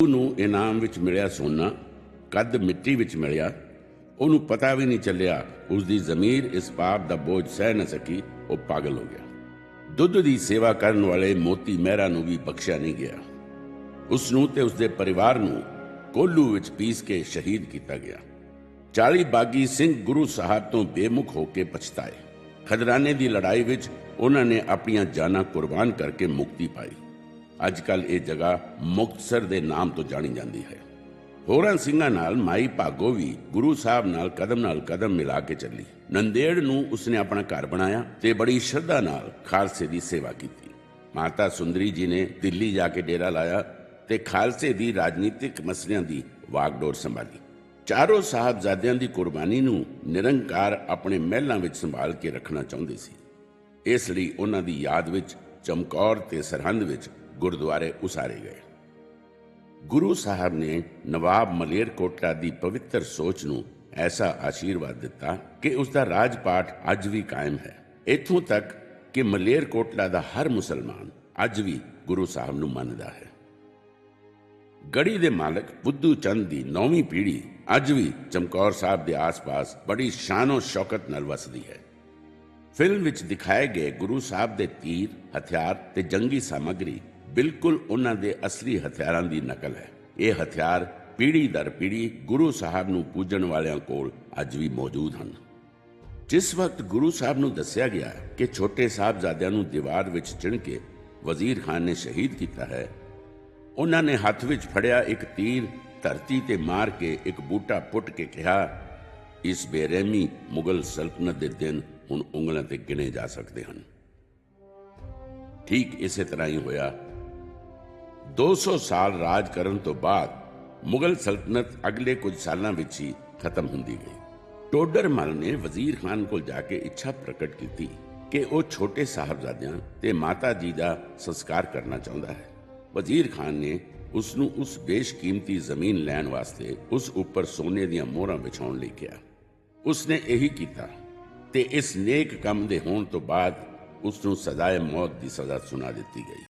ਉਹਨੂੰ ਇਨਾਮ ਵਿੱਚ ਮਿਲਿਆ ਸੋਨਾ, ਕੱਦ ਮਿੱਟੀ ਵਿੱਚ ਮਿਲਿਆ। ਉਹਨੂੰ ਪਤਾ ਵੀ ਨਹੀਂ ਚੱਲਿਆ ਉਸ ਦੀ ਜ਼ਮੀਰ ਇਸ ਪਾਪ ਦਾ ਬੋਝ ਸਹਿ ਨਾ ਸਕੀ, ਉਹ ਪਾਗਲ ਹੋ ਗਿਆ। ਦੁੱਧ ਦੀ ਸੇਵਾ ਕਰਨ ਵਾਲੇ ਮੋਤੀ ਮਹਿਰਾ ਨੂੰ ਵੀ ਬਖਸ਼ਿਆ ਨਹੀਂ ਗਿਆ। ਉਸ ਨੂੰ ਤੇ ਉਸ ਦੇ ਪਰਿਵਾਰ ਨੂੰ ਕੋਲੂ ਵਿੱਚ ਪੀਸ ਕੇ ਸ਼ਹੀਦ ਕੀਤਾ ਗਿਆ। 40 ਬਾਗੀ ਸਿੰਘ ਗੁਰੂ ਸਾਹਿਬ ਤੋਂ ਬੇਮੁਖ ਹੋ ਕੇ ਪਛਤਾਏ। ਖਦਰਾਨੇ ਦੀ ਲੜਾਈ ਵਿੱਚ ਉਹਨਾਂ ਨੇ ਆਪਣੀਆਂ ਜਾਨਾਂ ਕੁਰਬਾਨ ਕਰਕੇ ਮੁਕਤੀ ਪਾਈ। ਅੱਜ ਕੱਲ ਇਹ ਜਗ੍ਹਾ ਮੁਕਤਸਰ ਦੇ ਨਾਮ ਤੋਂ ਜਾਣੀ ਜਾਂਦੀ ਹੈ। ਹੋਰਾਂ ਸਿੰਘਾਂ ਨਾਲ ਮਾਈ ਭਾਗੋ ਵੀ ਗੁਰੂ ਸਾਹਿਬ ਨਾਲ ਕਦਮ ਨਾਲ ਕਦਮ ਮਿਲਾ ਕੇ ਚੱਲੀ। ਨੰਦੇੜ ਨੂੰ ਉਸਨੇ ਆਪਣਾ ਘਰ ਬਣਾਇਆ ਤੇ ਬੜੀ ਸ਼ਰਧਾ ਨਾਲ ਖਾਲਸੇ ਦੀ ਸੇਵਾ ਕੀਤੀ। ਮਾਤਾ ਸੁੰਦਰੀ ਜੀ ਨੇ ਦਿੱਲੀ ਜਾ ਕੇ ਡੇਰਾ ਲਾਇਆ ਤੇ ਖਾਲਸੇ ਦੀ ਰਾਜਨੀਤਿਕ ਮਸਲਿਆਂ ਦੀ ਵਾਗਡੋਰ ਸੰਭਾਲੀ। ਚਾਰੋਂ ਸਾਹਿਬਜ਼ਾਦਿਆਂ ਦੀ ਕੁਰਬਾਨੀ ਨੂੰ ਨਿਰੰਕਾਰ ਆਪਣੇ ਮਹਿਲਾਂ ਵਿੱਚ ਸੰਭਾਲ ਕੇ ਰੱਖਣਾ ਚਾਹੁੰਦੇ ਸੀ। ਇਸ ਲਈ ਉਹਨਾਂ ਦੀ ਯਾਦ ਵਿੱਚ ਚਮਕੌਰ ਤੇ ਸਰਹੰਦ ਵਿੱਚ ਗੁਰਦੁਆਰੇ ਉਸਾਰੇ ਗਏ। ਗੁਰੂ ਸਾਹਿਬ ਨੇ ਨਵਾਬ ਮਲੇਰਕੋਟਲਾ ਦੀ ਪਵਿੱਤਰ ਸੋਚ ਨੂੰ ਐਸਾ ਆਸ਼ੀਰਵਾਦ ਦਿੱਤਾ ਕਿ ਉਸ ਦਾ ਰਾਜ ਅੱਜ ਵੀ ਕਾਇਮ ਹੈ। ਇੱਥੋਂ ਤੱਕ ਕਿ ਮਲੇਰਕੋਟਲਾ ਦਾ ਹਰ ਮੁਸਲਮਾਨ ਅੱਜ ਵੀ ਗੁਰੂ ਸਾਹਿਬ ਨੂੰ ਮੰਨਦਾ ਹੈ। ਗੜੀ ਦੇ ਮਾਲਕ ਬੁੱਧੂ ਚੰਦ ਦੀ ਨੌਵੀਂ ਪੀੜ੍ਹੀ ਅੱਜ ਵੀ ਚਮਕੌਰ ਸਾਹਿਬ ਦੇ ਆਸ-ਪਾਸ ਬੜੀ ਸ਼ਾਨੋ ਸ਼ੌਕਤ ਨਾਲ ਵਸਦੀ ਹੈ। ਫਿਲਮ ਵਿੱਚ ਦਿਖਾਏ ਗਏ ਗੁਰੂ ਸਾਹਿਬ ਦੇ ਤੀਰ, ਹਥਿਆਰ ਤੇ ਜੰਗੀ ਸਾਮੱਗਰੀ ਬਿਲਕੁਲ ਉਹਨਾਂ ਦੇ ਅਸਲੀ ਹਥਿਆਰਾਂ ਦੀ ਨਕਲ ਹੈ। ਇਹ ਹਥਿਆਰ ਪੀੜੀ ਦਰ ਪੀੜੀ ਗੁਰੂ ਸਾਹਿਬ ਨੂੰ ਪੂਜਣ ਵਾਲਿਆਂ ਕੋਲ ਅੱਜ ਵੀ ਮੌਜੂਦ ਹਨ। ਜਿਸ ਵਕਤ ਗੁਰੂ ਸਾਹਿਬ ਨੂੰ ਦੱਸਿਆ ਗਿਆ ਕਿ ਛੋਟੇ ਸਾਹਿਬਜ਼ਾਦਿਆਂ ਨੂੰ ਦੀਵਾਰ ਵਿੱਚ ਚਿਣ ਕੇ ਵਜ਼ੀਰ ਖਾਨ ਨੇ ਸ਼ਹੀਦ ਕੀਤਾ ਹੈ, ਉਹਨਾਂ ਨੇ ਹੱਥ ਵਿੱਚ ਫੜਿਆ ਇੱਕ ਤੀਰ, ਧਰਤੀ ਤੇ ਮਾਰ ਕੇ ਇੱਕ ਬੂਟਾ ਪੁੱਟ ਕੇ ਕਿਹਾ, ਇਸ ਬੇਰਹਿਮੀ ਮੁਗਲ ਸਲਤਨਤ ਦੇ ਦਿਨ ਹੁਣ ਉਂਗਲਾਂ ਤੇ ਗਿਣੇ ਜਾ ਸਕਦੇ ਹਨ। ਠੀਕ ਇਸੇ ਤਰ੍ਹਾਂ ਹੀ ਹੋਇਆ 200 ਸਾਲ ਰਾਜ ਕਰਨ ਤੋਂ ਬਾਅਦ ਮੁਗਲ ਸਲਤਨਤ ਅਗਲੇ ਕੁਝ ਸਾਲਾਂ ਵਿੱਚ ਹੀ ਖਤਮ ਹੁੰਦੀ ਗਈ ਟੋਡਰ ਨੇ ਵਜ਼ੀਰ ਖਾਨ ਕੋਲ ਜਾ ਕੇ ਇੱਛਾ ਪ੍ਰਕਟ ਕੀਤੀ ਕਿ ਉਹ ਛੋਟੇ ਸਾਹਿਬਜ਼ਾਦਿਆਂ ਤੇ ਮਾਤਾ ਜੀ ਦਾ ਸੰਸਕਾਰ ਕਰਨਾ ਚਾਹੁੰਦਾ ਹੈ ਵਜ਼ੀਰ ਖਾਨ ਨੇ ਉਸ ਨੂੰ ਉਸ ਬੇਸ਼ਕੀਮਤੀ ਜ਼ਮੀਨ ਲੈਣ ਵਾਸਤੇ ਉਸ ਉੱਪਰ ਸੋਨੇ ਦੀਆਂ ਮੋਹਰਾਂ ਵਿਛਾਉਣ ਲਈ ਕਿਹਾ ਉਸ ਨੇ ਇਹੀ ਕੀਤਾ ਤੇ ਇਸ ਨੇਕ ਕੰਮ ਦੇ ਹੋਣ ਤੋਂ ਬਾਅਦ ਉਸ ਨੂੰ ਸਜ਼ਾਏ ਮੌਤ ਦੀ ਸਜ਼ਾ ਸੁਣਾ ਦਿੱਤੀ ਗਈ